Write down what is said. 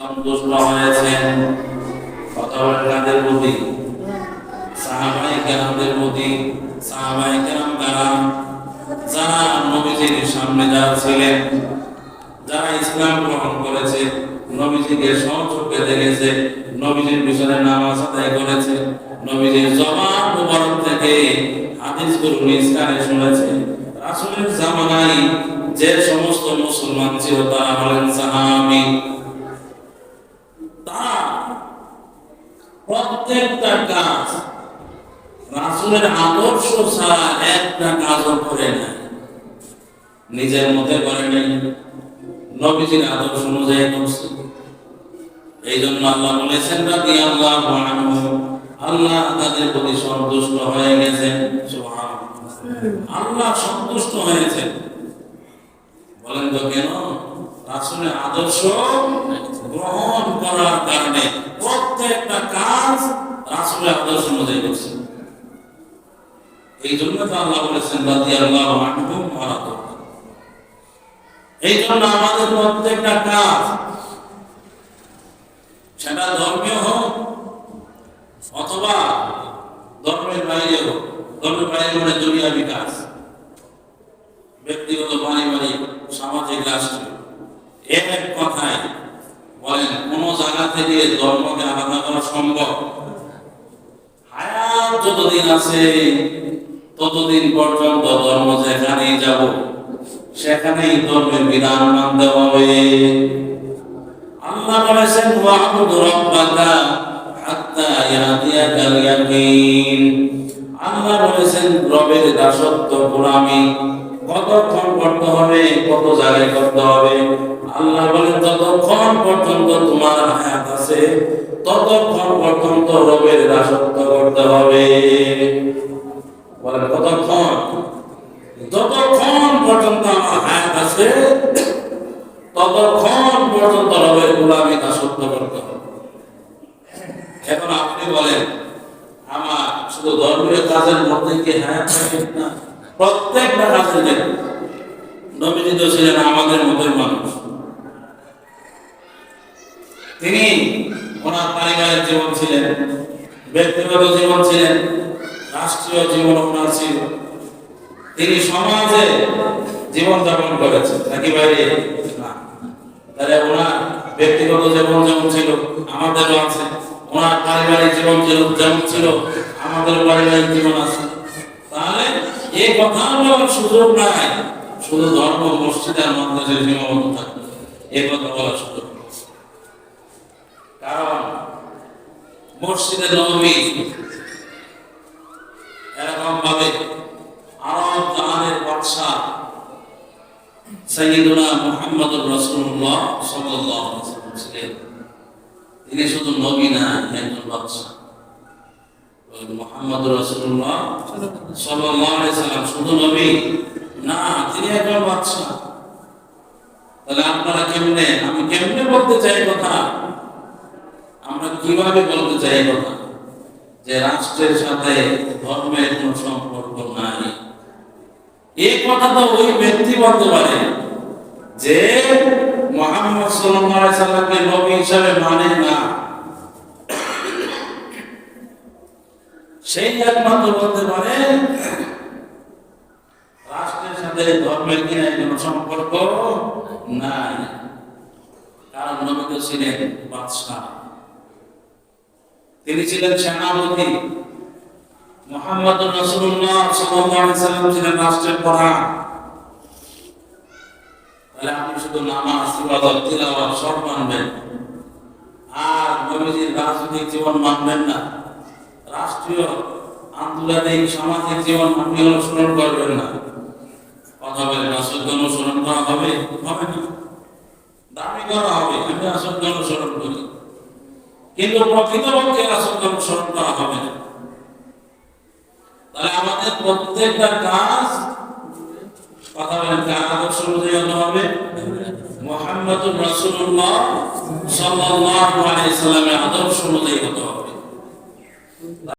সন্তুষ্ট হয়েছেন বলেন প্রতি করেছে নবীজিকে সহযোগে দেখেছে নবীজির পিছনে নামাজ আদায় শুনেছে রাসূলের জামানায় যে সমস্ত মুসলমান ছিল, তারা হলেন সাহাবী তারা প্রত্যেকটা কাজ রাসূলের আদর্শ ছাড়া একটা কাজও করে না। নিজের মতে করে নাই নবীজির আদর্শ অনুযায়ী করছে এই জন্য আল্লাহ বলেছেন রাদি আল্লাহ আল্লাহ তাদের প্রতি সন্তুষ্ট হয়ে গেছেন। আল্লাহ সন্তুষ্ট হয়েছেন। বলেন তো কেন? রাসূলের আদর্শ গ্রহণ করার কারণে। প্রত্যেকটা কাজ আদর্শ অনুযায়ী করছে। এই জন্য তো আল্লাহ বলেছেন এই জন্য আমাদের প্রত্যেকটা কাজ, সেটা ধর্মীয় হোক অথবা ধর্মের বাইরে হোক, ধর্মের বাইরে মানে দুনিয়া বিকাশ ব্যক্তিগত, পারিবারিক, সামাজিক, রাষ্ট্রীয়। এক কথায় বলেন, কোন থেকে ধর্মকে আলাদা করা সম্ভব? হায়াত যতদিন আছে, ততদিন পর্যন্ত ধর্ম যেখানেই যাব, সেখানেই ধর্মের বিধান মানতে হবে। আল্লাহ বলেছেন ওয়াহমুদ রব্বাকা হাত্তা ইয়াতিয়াকাল ইয়াকিন। আল্লাহ বলেছেন, রবের দাসত্ব গোলামি কতক্ষণ করতে হবে, কত জায়গায় করতে হবে? আল্লাহ বলেন ততক্ষণ পর্যন্ত তোমার হায়াত আছে, ততক্ষণ পর্যন্ত রবের দাসত্ব করতে হবে। বলেন, কতক্ষণ? যতক্ষণ পর্যন্ত আমার হায়াত আছে, ততক্ষণ পর্যন্ত রবের গোলামি দাসত্ব করতে হবে। এখন আপনি বলেন, আমার শুধু ধর্মীয় কাজের মধ্যে কি হায়াত থাকে না? প্রত্যেকটা কাজে দেখুন নবীজি তো ছিলেন আমাদের মতোই মানুষ। তিনি ওনার পারিবারিক জীবন ছিলেন, ব্যক্তিগত জীবন ছিলেন, রাষ্ট্রীয় জীবন ওনার ছিল। তিনি সমাজে জীবন যাপন করেছেন, নাকি বাইরে? তাহলে ওনার ব্যক্তিগত জীবন যেমন ছিল, আমাদেরও আছে। ওনার পারিবারিক জীবন যেমন ছিল আমাদের পারিবারিক জীবন আছে। এই কথা বলার সুযোগ নাই। শুধু ধর্ম মসজিদের মধ্যে সীমাবদ্ধ থাকবে কথা বলার সুযোগ কারণ মসজিদের নবী এরকম ভাবে আরব জাহানের সাল্লাল্লাহু আলাইহি ওয়াসাল্লাম ছিলেন। তিনি শুধু নবী না, একজন বাদশাহ। আপনারা কেমনে বলতে চাই কথা? আমরা বলতে চাই কথা? যে রাষ্ট্রের সাথে ধর্মের কোন সম্পর্ক নাই। এই কথা তো ওই ব্যক্তি বলতে পারে যে মোহাম্মদ সাল্লামকে নবী হিসাবে মানে না। সেই একমাত্র বলতে পারে, রাষ্ট্রের সাথে ধর্মের কি নাই কোনো সম্পর্ক? নাই। কারণ নবী ছিলেন বাদশাহ। তিনি ছিলেন সেনাপতি। মোহাম্মদ রসুল্লাহ সাল্লাম ছিলেন রাষ্ট্রের প্রধান। তাহলে আপনি শুধু নামাজ, ইবাদত, তিলাওয়াত, সব মানবেন। আর নবীজির রাজনৈতিক জীবন মানবেন না। রাষ্ট্রীয় আন্তর্জাতিক সামাজিক জীবন আপনি অনুসরণ করবেন না। কথা বলেন আসলকে অনুসরণ করা হবে? হবে না। দাবি করা হবে, আমি আসলকে অনুসরণ করি। কিন্তু প্রকৃতপক্ষে আসলকে অনুসরণ করা হবে না। তাহলে আমাদের প্রত্যেকটা কাজ, কথা বলেন কার আদর্শ অনুযায়ী হতে হবে? মোহাম্মদুর রাসূলুল্লাহ সাল্লাল্লাহু আলাইহি সাল্লামের আদর্শ অনুযায়ী হতে হবে।